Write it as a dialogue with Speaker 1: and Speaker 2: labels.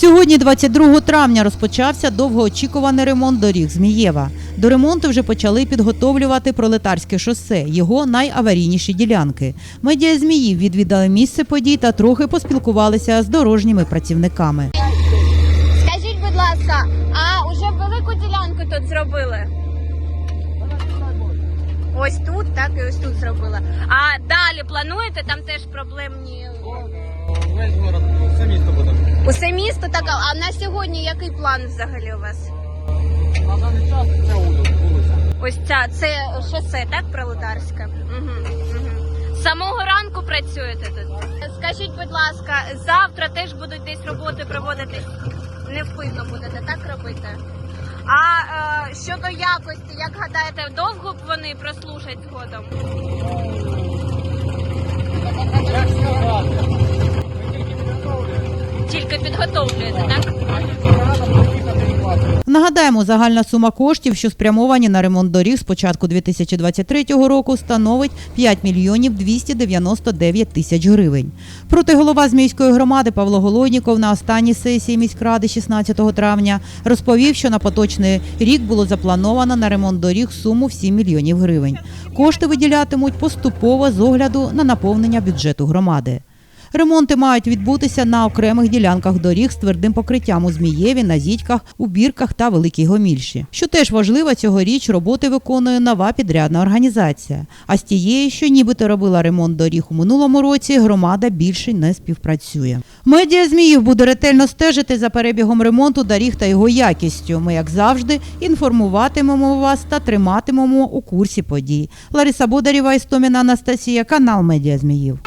Speaker 1: Сьогодні, 22 травня, розпочався довгоочікуваний ремонт доріг Змієва. До ремонту вже почали підготовлювати пролетарське шосе, його найаварійніші ділянки. Медіа Зміїв відвідали місце подій та трохи поспілкувалися з дорожніми працівниками.
Speaker 2: Скажіть, будь ласка, а уже велику ділянку тут зробили? Ось тут, так і ось тут зробили. А далі плануєте? Там теж проблемні.
Speaker 3: Весь город, все місто буде.
Speaker 2: Усе місто так. А на сьогодні який план взагалі у вас? Ось ця це шосе, так, пролетарське? З самого ранку працюєте тут. Скажіть, будь ласка, завтра теж будуть десь роботи проводитись? Невпинно будете так робити? А е, щодо якості, як гадаєте, довго б вони прослужать згодом?
Speaker 3: Підготовлюємо.
Speaker 2: Підготовлюєте, так?
Speaker 1: Нагадаємо, загальна сума коштів, що спрямовані на ремонт доріг з початку 2023 року, становить 5 мільйонів 299 тисяч гривень. Проте голова Зміївської громади Павло Голодніков на останній сесії міськради 16 травня розповів, що на поточний рік було заплановано на ремонт доріг суму в 7 мільйонів гривень. Кошти виділятимуть поступово з огляду на наповнення бюджету громади. Ремонти мають відбутися на окремих ділянках доріг з твердим покриттям у Змієві, на Зітьках, у Бірках та Великій Гомільші. Що теж важливо, цьогоріч роботи виконує нова підрядна організація. А з тією, що нібито робила ремонт доріг у минулому році, громада більше не співпрацює. Медіа Зміїв буде ретельно стежити за перебігом ремонту доріг та його якістю. Ми, як завжди, інформуватимемо вас та триматимемо у курсі подій. Лариса Бодарєва, Істоміна Анастасія, канал Медіа Зміїв.